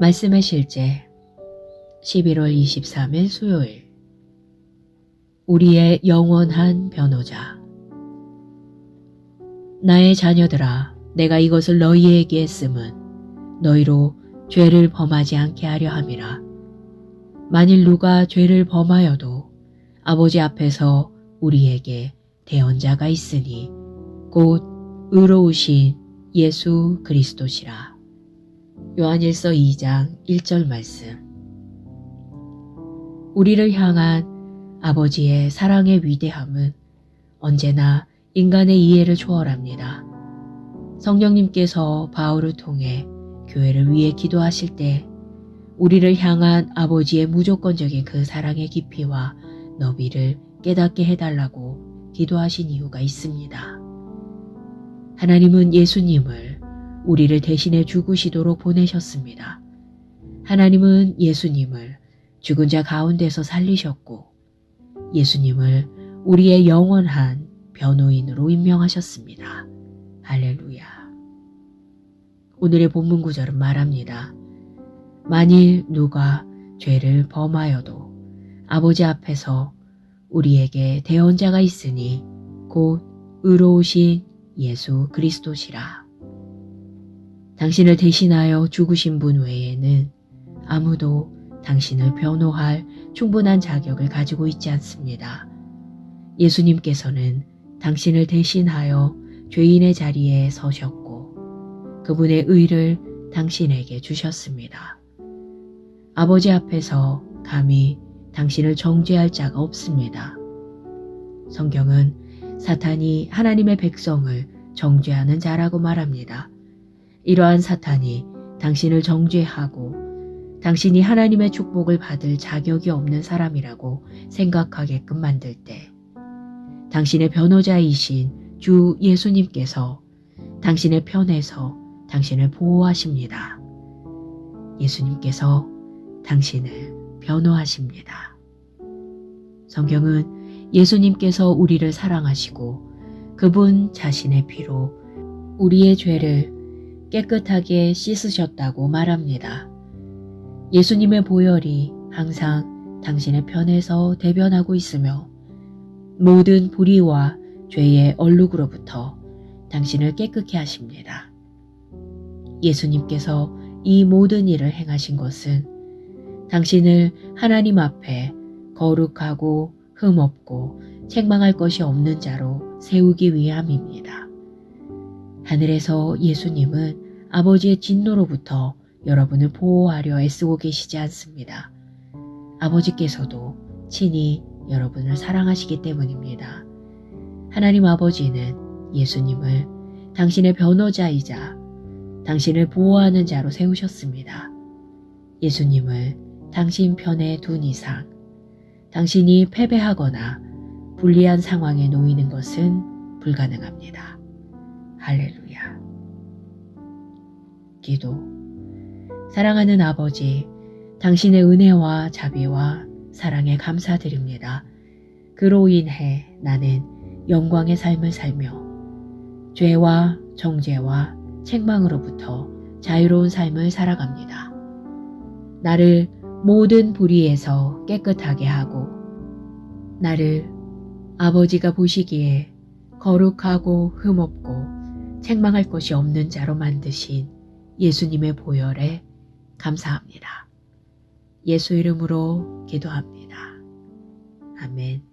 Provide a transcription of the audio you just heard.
말씀의 실제 11월 23일 수요일. 우리의 영원한 변호자. 나의 자녀들아 내가 이것을 너희에게 쓰면 너희로 죄를 범하지 않게 하려 함이라. 만일 누가 죄를 범하여도 아버지 앞에서 우리에게 대언자가 있으니 곧 의로우신 예수 그리스도시라. 요한일서 2장 1절 말씀. 우리를 향한 아버지의 사랑의 위대함은 언제나 인간의 이해를 초월합니다. 성령님께서 바울을 통해 교회를 위해 기도하실 때 우리를 향한 아버지의 무조건적인 그 사랑의 깊이와 너비를 깨닫게 해달라고 기도하신 이유가 있습니다. 하나님은 예수님을 우리를 대신해 죽으시도록 보내셨습니다. 하나님은 예수님을 죽은 자 가운데서 살리셨고 예수님을 우리의 영원한 변호인으로 임명하셨습니다. 할렐루야. 오늘의 본문 구절은 말합니다. 만일 누가 죄를 범하여도 아버지 앞에서 우리에게 대언자가 있으니 곧 의로우신 예수 그리스도시라. 당신을 대신하여 죽으신 분 외에는 아무도 당신을 변호할 충분한 자격을 가지고 있지 않습니다. 예수님께서는 당신을 대신하여 죄인의 자리에 서셨고 그분의 의를 당신에게 주셨습니다. 아버지 앞에서 감히 당신을 정죄할 자가 없습니다. 성경은 사탄이 하나님의 백성을 정죄하는 자라고 말합니다. 이러한 사탄이 당신을 정죄하고 당신이 하나님의 축복을 받을 자격이 없는 사람이라고 생각하게끔 만들 때 당신의 변호자이신 주 예수님께서 당신의 편에서 당신을 보호하십니다. 예수님께서 당신을 변호하십니다. 성경은 예수님께서 우리를 사랑하시고 그분 자신의 피로 우리의 죄를 깨끗하게 씻으셨다고 말합니다. 예수님의 보혈이 항상 당신의 편에서 대변하고 있으며 모든 불의와 죄의 얼룩으로부터 당신을 깨끗게 하십니다. 예수님께서 이 모든 일을 행하신 것은 당신을 하나님 앞에 거룩하고 흠없고 책망할 것이 없는 자로 세우기 위함입니다. 하늘에서 예수님은 아버지의 진노로부터 여러분을 보호하려 애쓰고 계시지 않습니다. 아버지께서도 친히 여러분을 사랑하시기 때문입니다. 하나님 아버지는 예수님을 당신의 변호자이자 당신을 보호하는 자로 세우셨습니다. 예수님을 당신 편에 둔 이상 당신이 패배하거나 불리한 상황에 놓이는 것은 불가능합니다. 할렐루야. 기도. 사랑하는 아버지, 당신의 은혜와 자비와 사랑에 감사드립니다. 그로 인해 나는 영광의 삶을 살며 죄와 정죄와 책망으로부터 자유로운 삶을 살아갑니다. 나를 모든 불의에서 깨끗하게 하고 나를 아버지가 보시기에 거룩하고 흠없고 책망할 것이 없는 자로 만드신 예수님의 보혈에 감사합니다. 예수 이름으로 기도합니다. 아멘.